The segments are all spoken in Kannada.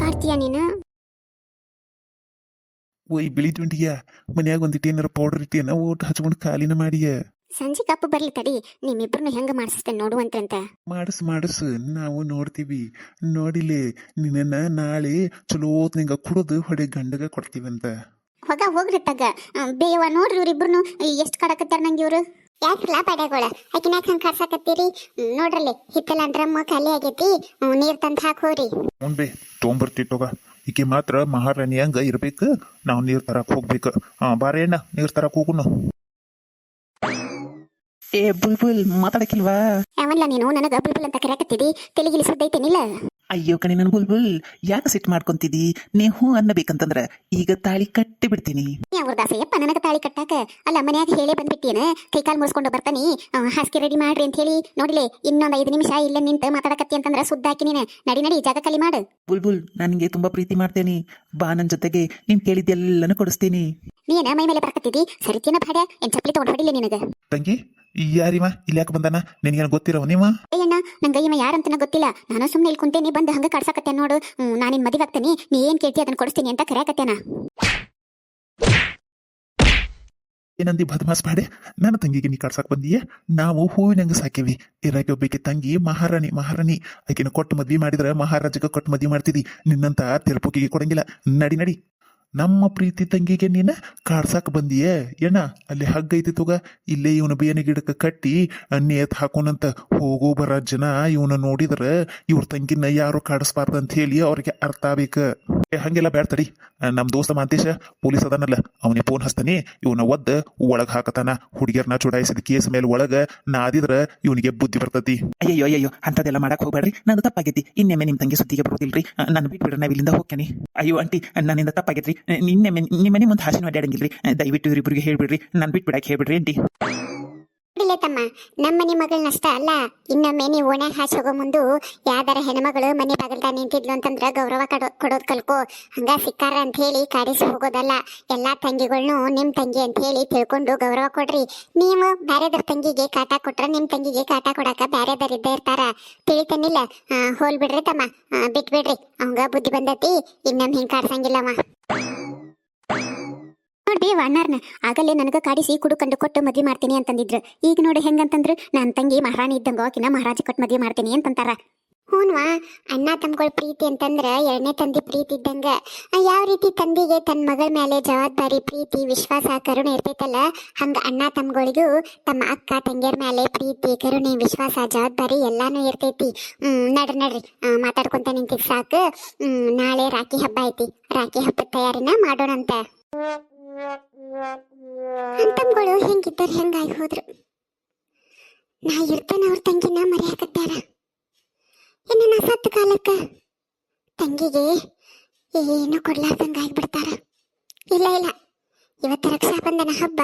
ಕಾಡ್ತೀಯ ನೀನು? ಓಯ್ ಬಿಳಿ ತುಂಡಿಯ ಮನ್ಯಾಗ ಒಂದಿಟ್ಟು ಏನಾರ ಪೌಡರ್ ಇಟ್ಟಿಯನ ಓಟ್ ಹಚ್ಕೊಂಡು ಕಾಲಿನ ಮಾಡಿಯ. ಸಂಜೆ ಕಪ್ಪು ಬರ್ಲಿ ತಡಿ ನಿಮ್ಮಿಬ್ರನ್ನ ಹೆಂಗ ಮಾಡಿಸ್ತೇನೆ ನೋಡುವಂತ್ರಂತ ಮಾಡಸ್ ಮಾಡಸ್ ನಾವು ನೋಡ್ತೀವಿ. ನೋಡಿಲಿ ನಿನ್ನ ನಾಳೆ ಚಲೋ ನಿಂಗ ಕುಡಿದು ಹೊಡೆ ಗಂಡಗ ಕೊಡ್ತೀವಂತ. ಹೋಗ ಹೋಗ್ರಿ ತಗ. ಬೇವ ನೋಡ್ರಿ ಇವ್ರಿಬ್ರು ಎಷ್ಟು ಕಡಕತ್ತಾರ ನಂಗೆ ಇವ್ರು? ಯಾಕಲ್ಲ ಪಡ್ಯಾಗೋಳ ಆಕಿನ ಯಾಕೆ ಹಂಗೆ ಕರ್ಸಾಕತ್ತೀರಿ ನೋಡ್ರಲ್ಲಿ ಹಿತ್ತಲ ಡ್ರಮ್ ಖಾಲಿ ಆಗೈತಿ. ನೀರ್ ತಂದು ಹಾಕೋರಿ ಹ್ಞೂ ಬೇ ತೊಗೊಂಬರ್ತಿಟ್ಟೋಗ ಈಕೆ ಮಾತ್ರ ಮಹಾರಾಣಿ ಹಂಗ ಇರ್ಬೇಕು. ನಾವು ನೀರ್ ತರಕ್ ಹೋಗ್ಬೇಕು. ಹಾ ಬಾರೇಣ್ಣ ನೀರ್ ತರಕ್ ಹೋಗುನು. ಏ ಬುಲ್ಬುಲ್ ಮಾತಾಡಕಿಲ್ವಾ ಯಾವಲ್ಲ ನೀನು? ನನಗ ಬುಲ್ಬುಲ್ ಅಂತ ಕರೆಯಕತ್ತಿದಿ. ತೆಲಿಗಿಲಿ ಸುದ್ದೈತೇನಿಲ್ಲ ಅಯ್ಯೋ ಕಣೆ ನನ್ ಬುಲ್ಬುಲ್ ಯಾಕ ಸಿಟ್ ಮಾಡ್ಕೊಂತಿದಿ? ನೀ ಹೂ ಅನ್ನಬೇಕಂತಂದ್ರ ಈಗ ತಾಳಿ ಕಟ್ಟಿ ಬಿಡ್ತೀನಿ ಅವ್ರ ದಾಸಯ್ಯಪ್ಪ ನನಗ ತಾಳಿ ಕಟ್ಟಾಕ ಅಲ್ಲ ಮನ್ಯಾಗ ಹೇಳಿ ಬಂದ್ಬಿಟ್ಟೇನ ಕೈ ಕಾಲು ಮುರ್ಸ್ಕೊಂಡು ಬರ್ತಾನಿ. ಆ, ಹಾಸಿಗೆ ರೆಡಿ ಮಾಡ್ರಿ ಅಂತ ಹೇಳಿ ನೋಡ್ಲಿ ಇನ್ನೊಂದ್ ಐದು ನಿಮಿಷ ಇಲ್ಲ ನಿಂತ ಮಾತಾಡಕತ್ತಿ ಅಂತಂದ್ರ ಸುದ್ದಾಕಿ ನೀನು ನಡಿ ನಡಿ ಜಾಗ ಖಾಲಿ ಮಾಡು. ಬುಲ್ಬುಲ್ ನನಗೆ ತುಂಬಾ ಪ್ರೀತಿ ಮಾಡ್ತೇನೆ. ಬಾ ನನ್ ಜೊತೆಗೆ ನೀನ್ ಕೇಳಿದ್ದೆಲ್ಲನೂ ಕೊಡಿಸ್ತೀನಿ. ನೀನ ಮೈ ಮೇಲೆ ಬರ್ಕತ್ತಿದಿ? ಸರಿ ತಿನ್ನ ಭಾಡ್ಯ ಏನ್ ಚಪ್ಪಲಿ ತಗೊಂಡ್ ಹೊಡಿಲೆ ನಿನಗ? ತಂಗಿ ಯಾರಿವ? ಇಲ್ಲಿ ಯಾಕೆ ಬಂದಾನ? ನಿನಗೇನು ಗೊತ್ತಿರೋ ನೀವ? ಅಯ್ಯಣ್ಣ ನಂಗೆ ಇವ ಯಾರಂತನ ಗೊತ್ತಿಲ್ಲ. ನಾನು ಸುಮ್ಮನೆ ಇಲ್ಲಿ ಕುಂತೇನಿ ಬಂದು ಹಂಗ ಕಾಡ್ಸಕತ್ತೆ ನೋಡು. ನಾನು ನಿನ್ನ ಮದುವೆ ಆಗ್ತೇನೆ. ನೀ ಏನು ಕೇಳ್ತಿ ಅದನ್ನ ಕೊಡಿಸ್ತೀನಿ ಅಂತ ಕರೆಯಕತ್ತೇನ? ಏನಂದಿ ಬದಮಾಸ್ ಬಾಡೆ? ನನ್ನ ತಂಗಿಗೆ ನೀ ಕಾಡ್ಸಕ್ ಬಂದಿಯೇ? ನಾವು ಹೂವಿನಂಗ ಸಾಕೇವಿ. ಇರಾಕೆ ಒಬ್ಬಕ್ಕೆ ತಂಗಿ ಮಹಾರಾಣಿ ಮಹಾರಾಣಿ. ಆಕೆನ ಕೊಟ್ಟು ಮದ್ವಿ ಮಾಡಿದ್ರೆ ಮಹಾರಾಜಗ ಕೊಟ್ಟು ಮದ್ವಿ ಮಾಡ್ತಿದಿ. ನಿನ್ನಂತ ತಿರುಪುಕಿಗೆ ಕೊಡಂಗಿಲ್ಲ. ನಡಿ ನಡಿ. ನಮ್ಮ ಪ್ರೀತಿ ತಂಗಿಗೆ ನೀನ ಕಾಡ್ಸಾಕ್ ಬಂದಿಯೇ? ಏನ ಅಲ್ಲಿ ಹಗ್ಗ ಐತಿ ತುಗ. ಇಲ್ಲೇ ಇವನ ಬೇನೆ ಗಿಡಕ್ಕೆ ಕಟ್ಟಿ ನೇತ್ ಹಾಕೋನಂತ ಹೋಗೋ ಬರ ಜನ ಇವನ ನೋಡಿದ್ರ ಇವ್ರ ತಂಗಿನ ಯಾರು ಕಾಡಿಸ್ಬಾರ್ದಂತ ಹೇಳಿ ಅವ್ರಿಗೆ ಅರ್ಥ ಆಗ್ಬೇಕ. ಹಂಗೆಲ್ಲ ಬ್ಯಾಡ ತಡಿ. ನಮ್ ದೋಸ್ತ ಮಾಂತೇಶ ಪೊಲೀಸ್ ಅದಾನಲ್ಲ, ಅವನಿಗೆ ಫೋನ್ ಹಚ್ತಾನೆ, ಇವನ ಒದ್ದ ಒಳಗ್ ಹಾಕತಾನ. ಹುಡುಗಿಯರ್ನ ಚುಡಾಯಿಸಿದ ಕೇಸ್ ಮೇಲೆ ಒಳಗ ನಾದಿದ್ರ ಇವನಿಗೆ ಬುದ್ಧಿ ಬರ್ತತಿ. ಅಯ್ಯೋ ಅಯ್ಯೋ ಅಂತದೆಲ್ಲ ಮಾಡಕ್ ಹೋಗ್ಬೇಡ್ರಿ. ನಂದು ತಪ್ಪಾಗೈತಿ. ಇನ್ನೆಮ್ಮೆ ನಿಮ್ಮ ತಂಗಿ ಸುದ್ದಿಗೆ ಬರೋದಿಲ್ರಿ. ನಾನು ಬಿಟ್ಬಿಡ್ರಿ ನಾವು ಇಲ್ಲಿಂದ ಹೋಗ್ತೇನೆ. ಅಯ್ಯೋ, ಆಂಟಿ, ನನ್ನಿಂದ ತಪ್ಪಾಗೈತ್ರಿ. ನಿನ್ನೆ ನಿಮ್ಮ ಮನೆ ಮುಂದೆ ಹಾಸಿನ ಅಡ್ಡಾಡಂಗಿಲ್ರಿ ದಯವಿಟ್ಟು ಇವ್ರಿಬ್ರಿಗೆ ಹೇಳ್ಬಿಡ್ರಿ. ನಾನು ಬಿಟ್ಬಿಡಕ್ಕೆ ಹೇಳ್ಬಿಡ್ರಿ, ಆಂಟಿ. ನೋಡಿಲ್ಲ ತಮ್ಮ. ನಮ್ಮನೆ ಮಗಳನ್ನಷ್ಟ ಅಲ್ಲ. ಇನ್ನೊಮ್ಮೆ ನೀವು ಓಣೆ ಹಾಸೋಗೋ ಮುಂದು ಯಾವ್ದಾರ ಹೆಣ್ಮಗಳು ಮನೆ ಬಾಗಲ್ದಾಗ ನಿಂತಿದ್ಲು ಅಂತಂದ್ರ ಗೌರವ ಕಡೋ, ಕೊಡೋದ್ ಕಲ್ಕೋ. ಹಂಗ ಸಿಕ್ಕಾರ ಅಂತ ಹೇಳಿ ಕಾಡಿಸಿ ಹೋಗೋದಲ್ಲ. ಎಲ್ಲಾ ತಂಗಿಗಳ್ನು ನಿಮ್ಮ ತಂಗಿ ಅಂತ ಹೇಳಿ ತಿಳ್ಕೊಂಡು ಗೌರವ ಕೊಡ್ರಿ. ನೀವು ಬ್ಯಾರೆದರ ತಂಗಿಗೆ ಕಾಟ ಕೊಟ್ರ ನಿಮ್ಮ ತಂಗಿಗೆ ಕಾಟ ಕೊಡಾಕ ಬ್ಯಾರೆದರ್ ಇದ್ದೇ ಇರ್ತಾರ. ತಿಳಿತನಿಲ್ಲ. ಹೋಲ್ ಬಿಡ್ರಿ ತಮ್ಮ. ಬಿಟ್ಬಿಡ್ರಿ. ಅವಂಗ ಬುದ್ಧಿ ಬಂದತಿ. ಇನ್ನೊಮ್ಮೆ ಹಿಂಗೆ ಕಾಡ್ಸಂಗಿಲ್ಲವ. ನೋಡ್ಬಿ ಅಣ್ಣಾರ್ನ ಆಗಲೇ ನನಗೆ ಕಾಡಿಸಿ ಕುಡುಕಂಡು ಕೊಟ್ಟು ಮದ್ವೆ ಮಾಡ್ತೀನಿ ಅಂತಂದಿದ್ರು. ಈಗ ನೋಡಿ ಹೆಂಗಂತಂದ್ರು ನನ್ನ ತಂಗಿ ಮಹಾರಾಣಿ ಇದ್ದಂಗ ಆಕಿನ ಮಹಾರಾಜ ಕೊಟ್ಟು ಮದ್ವೆ ಮಾಡ್ತೀನಿ ಅಂತಂತಾರ. ಹೂನ್ವಾ, ಅಣ್ಣ ತಮ್ಗಳ ಪ್ರೀತಿ ಅಂತಂದ್ರೆ ಎರಡನೇ ತಂದಿ ಪ್ರೀತಿ ಇದ್ದಂಗ. ಯಾವ ರೀತಿ ತಂದಿಗೆ ತನ್ನ ಮಗಳ ಮೇಲೆ ಜವಾಬ್ದಾರಿ, ಪ್ರೀತಿ, ವಿಶ್ವಾಸ, ಕರುಣೆ ಇರ್ತೈತಲ್ಲ, ಹಂಗ ಅಣ್ಣ ತಮ್ಗಳಿಗೂ ತಮ್ಮ ಅಕ್ಕ, ತಂಗಿಯರ ಮೇಲೆ ಪ್ರೀತಿ, ಕರುಣೆ, ವಿಶ್ವಾಸ, ಜವಾಬ್ದಾರಿ ಎಲ್ಲಾನು ಇರ್ತೈತಿ. ನಡ್ರಿ ನಡ್ರಿ. ಮಾತಾಡ್ಕೊಂತ ನಿಂತಿದ್ ಸಾಕು. ನಾಳೆ ರಾಖಿ ಹಬ್ಬ ಐತಿ. ರಾಖಿ ಹಬ್ಬದ ತಯಾರಿನ ಮಾಡೋಣಂತ. ಅಂತಮ್ಗಳು ಹೆಂಗಿದ್ದಾರೆ ಹೆಂಗಾಗಿ ಹೋದ್ರು? ನಾ ಇರ್ತಾನ ಅವ್ರ ತಂಗಿನ ಮರೆಯಾಕತ್ತಾರ ಇನ್ನು ನಾ ಸತ್ತ ಕಾಲಕ್ಕ ತಂಗಿಗೆ ಏನು ಕೊಡ್ಲಾರ್ದಂಗ ಆಗ್ಬಿಡ್ತಾರ? ಇಲ್ಲ ಇಲ್ಲ. ಇವತ್ತ ರಕ್ಷಾಬಂಧನ ಹಬ್ಬ,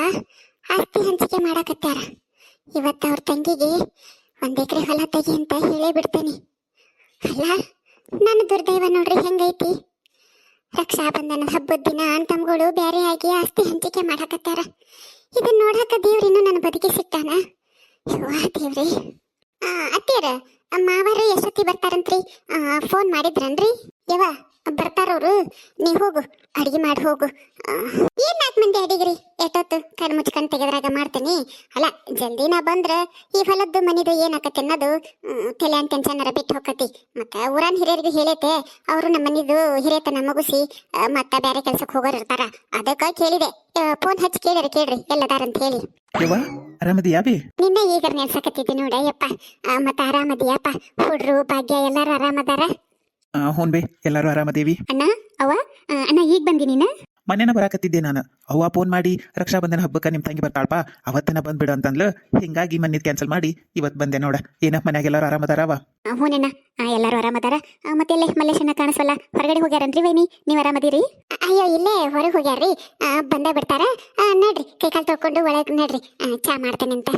ಆಸ್ತಿ ಹಂಚಿಕೆ ಮಾಡಾಕತ್ತಾರ ಇವತ್ತ ಅವ್ರ ತಂಗಿಗೆ ಒಂದ್ ಎಕರೆ ಹೊಲ ತೆಗಿ ಅಂತ ಹೇಳೇ ಬಿಡ್ತೇನೆ. ಅಲ್ಲ ನನ್ನ ದುರ್ದೈವ ನೋಡ್ರಿ ಹೆಂಗೈತಿ? ರಕ್ಷಾಬಂಧನ ಹಬ್ಬದ ದಿನ ಅಂತಮ್ಗಳು ಬ್ಯಾರೆ ಆಗಿ ಆಸ್ತಿ ಹಂಚಿಕೆ ಮಾಡಾಕತ್ತಾರ. ಇದನ್ನ ನೋಡಾಕ ದೇವ್ರಿನ ನನ್ನ ಬದುಕಿ ಸಿಕ್ತಾನ ದೇವ್ರಿ. ಆ, ಅತ್ತಿಯರ ಮಾವಾರ ಎಷ್ಟೊತ್ತಿ ಬರ್ತಾರಂತ್ರಿ? ಫೋನ್ ಮಾಡಿದ್ರನ್ರಿ? ಯವ್ವ ಬರ್ತಾರವ್ರು. ನೀ ಹೋಗು ಅಡಿಗೆ ಮಾಡಿ ಹೋಗು. ಏನ್ ನಾಲ್ಕು ಮಂದಿ ಅಡಿಗ್ರಿ? ಎಷ್ಟೊತ್ತು ಕಣ್ಣು ಮುಚ್ಕೊಂಡು ತೆಗೆದ್ರಾಗ ಮಾಡ್ತೀನಿ. ಅಲ್ಲ ಜಲ್ದಿ ನಾ ಬಂದ್ರ ಈ ಹೊಲದ್ದು ಮನಿದು ಏನಾಕತಿ ಅನ್ನೋದು ತಲೆ ಅಂತ ಟೆನ್ಷನ್ ಬಿಟ್ಟು ಹೋಗತಿ ಮತ್ತ ಊರಾನ್ ಹಿರಿಯರಿಗೆ ಹೇಳೈತೆ ಅವರು ನಮ್ಮ ಮನಿದು ಹಿರಿಯತನ ಮುಗಿಸಿ ಮತ್ತ ಬೇರೆ ಕೆಲ್ಸಕ್ಕೆ ಹೋಗೋರು ಇರ್ತಾರ. ಅದಕ್ಕ ಕೇಳಿದೆ. ಫೋನ್ ಹಚ್ಚಿ ಕೇಳ್ರಿ ಕೇಳ್ರಿ ಎಲ್ಲದಾರಂತ ಹೇಳಿ. ಆರಾಮದಿಯಾಬಿ ನಿನ್ನೆ ಈಗ ನೆಲ್ಸಕತ್ತಿದ್ದೆ ನೋಡ ಯಪ್ಪ. ಮತ್ತ ಆರಾಮದಿಯಪ್ಪ. ಹುಡ್ರು ಭಾಗ್ಯ ಎಲ್ಲಾರು ಆರಾಮದಾರ? ಹ್ಞೂ ಬೇ ಎಲ್ಲರೂ ಆರಾಮದೇವಿ? ಅಣ್ಣ ಅವ ಆ, ಅಣ್ಣ ಈಗ ಬಂದಿ ನೀನು? ಮನೆನ ಬರಾಕತ್ತಿದ್ದೆ ನಾನು. ಅವ್ವ ಫೋನ್ ಮಾಡಿ ರಕ್ಷಾಬಂಧನ ಹಬ್ಬಕ್ಕೆ ನಿಮ್ಮ ತಂಗಿ ಬರ್ತಾಳಪ್ಪ ಅವತ್ತನ ಬಂದ್ಬಿಡು ಅಂತಂದ್ಲು. ಹಿಂಗಾಗಿ ಮನ್ನಿದ್ ಕ್ಯಾನ್ಸಲ್ ಮಾಡಿ ಇವತ್ತು ಬಂದೆ ನೋಡ. ಏನ ಮನ್ಯಾಗ ಎಲ್ಲರೂ ಆರಾಮದಾರವ? ಹೂನಣ್ಣ ಆ, ಎಲ್ಲಾರು ಆರಾಮದಾರ? ಆ, ಮತ್ತೆ ಇಲ್ಲೇ ಮಲ್ಲೇಶನ ಕಾಣಿಸಲ್ಲ ಹೊರಗಡೆ ಹೋಗ್ಯಾರನ್ರಿ ವೈನಿ? ನೀವ್ ಆರಾಮದಿರಿ? ಅಯ್ಯೋ ಇಲ್ಲೇ ಹೊರಗೆ ಹೋಗ್ಯಾರ್ರಿ. ಆ, ಬಂದೇ ಬಿಡ್ತಾರ. ಆ, ನಡ್ರಿ ಕೈ ಕಾಲು ತೊಳ್ಕೊಂಡು ಒಳಗೆ ನಡ್ರಿ. ಆ, ಚಾ ಮಾಡ್ತೇನೆ ಅಂತ.